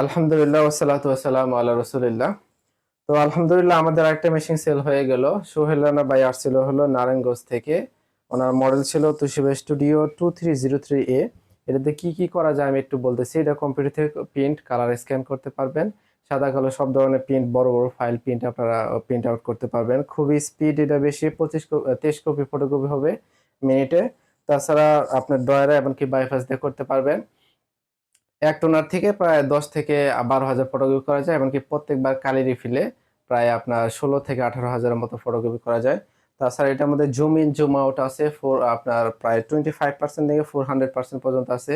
আলহামদুলিল্লাহ ওসালাতু ওয়াসালাম আল্লাহ রসুলিল্লাহ। তো আলহামদুলিল্লাহ, আমাদের একটা মেশিন সেল হয়ে গেল। সোহেল রানা বাই আসছিল হলো নারায়ণগঞ্জ থেকে। ওনার মডেল ছিল Toshiba studio two three zero three A এটাতে কী কী করা যায় আমি একটু বলতেছি। এটা কম্পিউটার থেকে প্রিন্ট কালার স্ক্যান করতে পারবেন। সাদা, কালো সব ধরনের প্রিন্ট বড় বড় ফাইল প্রিন্ট আপনারা প্রিন্ট আউট করতে পারবেন। খুবই স্পিড এটা বেশি, পঁচিশ তেইশ কপি ফটোকপি হবে মিনিটে তাছাড়া আপনার ড্রয়ারে এমনকি বাইপাস দিয়ে করতে পারবেন। এক টোনার থেকে প্রায় দশ থেকে বারো হাজার ফটোগ্রাফি করা যায়, এমনকি প্রত্যেকবার কালি রিফিলে প্রায় আপনার ষোলো থেকে আঠারো হাজারের মতো ফটোগ্রাফি করা যায়। তাছাড়া এটার মধ্যে জুম ইন জুম আউট আছে ফোর আপনার প্রায় টোয়েন্টি ফাইভ পার্সেন্ট থেকে ফোর হান্ড্রেড পার্সেন্ট পর্যন্ত আছে।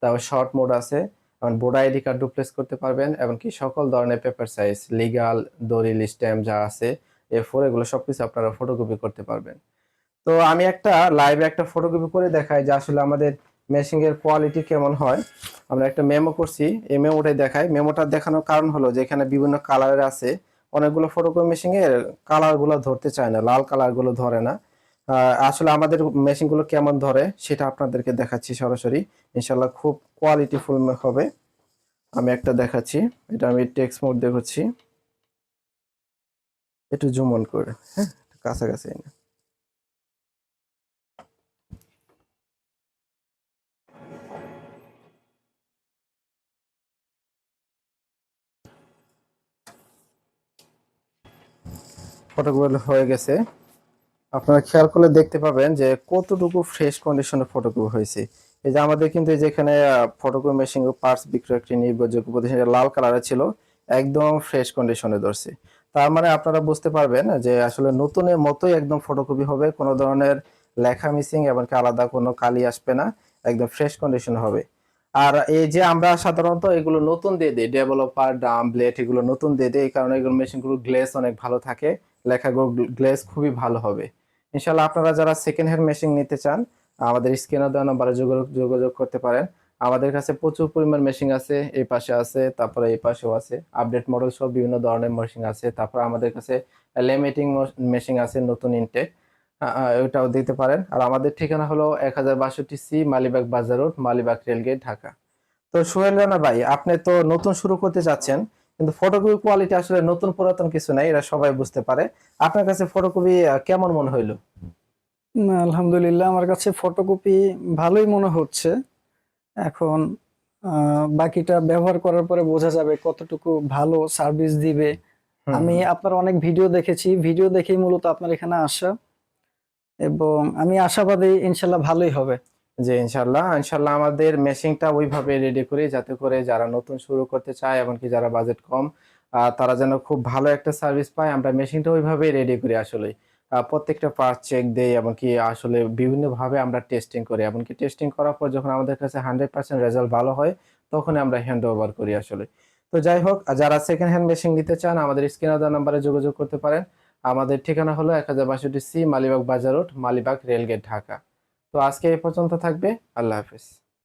তারপর শর্ট মোড আছে, এবং বোর্ড আইডি কার্ড ডুপ্লেস করতে পারবেন, এমনকি সকল ধরনের পেপার সাইজ লিগাল দলিল স্ট্যাম্প যা আছে এ ফোর এগুলো সব কিছু আপনারা ফটোকপি করতে পারবেন। তো আমি একটা লাইভে একটা ফটোকপি করে দেখাই, যে আসলে আমাদের মেশিং এর কোয়ালিটি কেমন হয়? আমরা একটা মেমো করছি। এই মেমোটাই দেখাই। মেমোটা দেখানোর কারণ হলো যে এখানে বিভিন্ন কালারের আছে। অনেকগুলো ফটোকপি মেশিং এর কালার ধরতে চায় না। লাল কালারগুলো ধরে না। আসলে আমাদের মেশিনগুলো কেমন ধরে সেটা আপনাদেরকে দেখাচ্ছি সরাসরি। ইনশাল্লাহ খুব কোয়ালিটি ফুল হবে। আমি একটা দেখাচ্ছি। এটা আমি টেক্সট মোড দেখাচ্ছি। একটু জুমন করে। হ্যাঁ কাছাকাছি এনে। ফটোগুলো হয়ে গেছে। আপনারা খেয়াল করলে দেখতে পাবেন যে কতটুকু ফ্রেশ কন্ডিশনে ফটোগুলো হয়েছে। এই যে আমাদের কিন্তু এই যে এখানে ফটোকপি মেশিন পার্টস বিক্রয় একটি নির্ভরযোগ্য প্রতিষ্ঠান লাল কালারের ছিল, একদম ফ্রেশ কন্ডিশনে ধরছে। তার মানে আপনারা বুঝতে পারবেন যে আসলে নতুনের মতোই একদম ফটোকপি হবে, কোনো ধরনের লেখা মিসিং এমনকি আলাদা কোনো কালি আসবে না, একদম ফ্রেশ কন্ডিশন হবে। আর এই যে আমরা সাধারণত এগুলো নতুন দিয়ে দিই ডেভেলপার ডাম ব্লেড এগুলো নতুন দিয়ে দিই, এই কারণে এগুলো মেশিনগুলো গ্লেস অনেক ভালো থাকে লেখাগুলো গ্লেস খুবই ভালো হবে। ইনশাল্লাহ আপনারা যারা সেকেন্ড হ্যান্ড মেশিন নিতে চান, আমাদের স্ক্রিনে দেওয়া নাম্বারে যোগাযোগ যোগাযোগ করতে পারেন। আমাদের কাছে প্রচুর পরিমাণ মেশিন আছে, এই পাশে আছে, তারপরে এই পাশেও আছে আপডেট মডেল সব বিভিন্ন ধরনের মেশিন আছে, তারপরে আমাদের কাছে লেমিটিং মেশিন আছে নতুন ইনটেক ওটাও দিতে পারেন। আর আমাদের ঠিকানা হলো এক হাজার বাষট্টি সি মালিবাগ বাজার রোড মালিবাগ রেলগেট ঢাকা। তো সোহেল রানা ভাই আপনি তো নতুন শুরু করতে চাচ্ছেন কিন্তু ফটোকপি কোয়ালিটি আসলে নতুন পুরাতন কিছু নাই এরা সবাই বুঝতে পারে। আপনার কাছে ফটোকপি কেমন মনে হইল? না আলহামদুলিল্লাহ আমার কাছে ফটোকপি ভালোই মনে হচ্ছে। এখন বাকিটা ব্যবহার করার পরে বোঝা যাবে কতটুকু ভালো সার্ভিস দিবে। আমি আপনার অনেক ভিডিও দেখেছি। ভিডিও দেখেই মূলত আপনার এখানে আসা। এবং আমি আশাবাদী ইনশাল্লাহ ভালোই হবে। জি, ইনশাল্লাহ। ইনশাল্লাহ আমাদের মেশিনটা ওইভাবে রেডি করি, যাতে করে যারা নতুন শুরু করতে চায় এমনকি যারা বাজেট কম তারা যেন খুব ভালো একটা সার্ভিস পায়। আমরা মেশিনটা ওইভাবেই রেডি করি আসলে প্রত্যেকটা পার্ট চেক দেই এমনকি আসলে বিভিন্নভাবে আমরা টেস্টিং করি। এমনকি টেস্টিং করার পর যখন আমাদের কাছে হান্ড্রেড পার্সেন্ট রেজাল্ট ভালো হয় তখন আমরা হ্যান্ড ওভার করি আসলে তো যাই হোক, যারা সেকেন্ড হ্যান্ড মেশিন নিতে চান, আমাদের স্ক্রিনে দেওয়া নাম্বারে যোগাযোগ করতে পারেন। আমাদের ঠিকানা হলো এক হাজার বাষট্টি সি মালিবাগ বাজার রোড, মালিবাগ রেলগেট ঢাকা। তো আজকে এই পর্যন্ত থাকবে। আল্লাহ হাফিজ।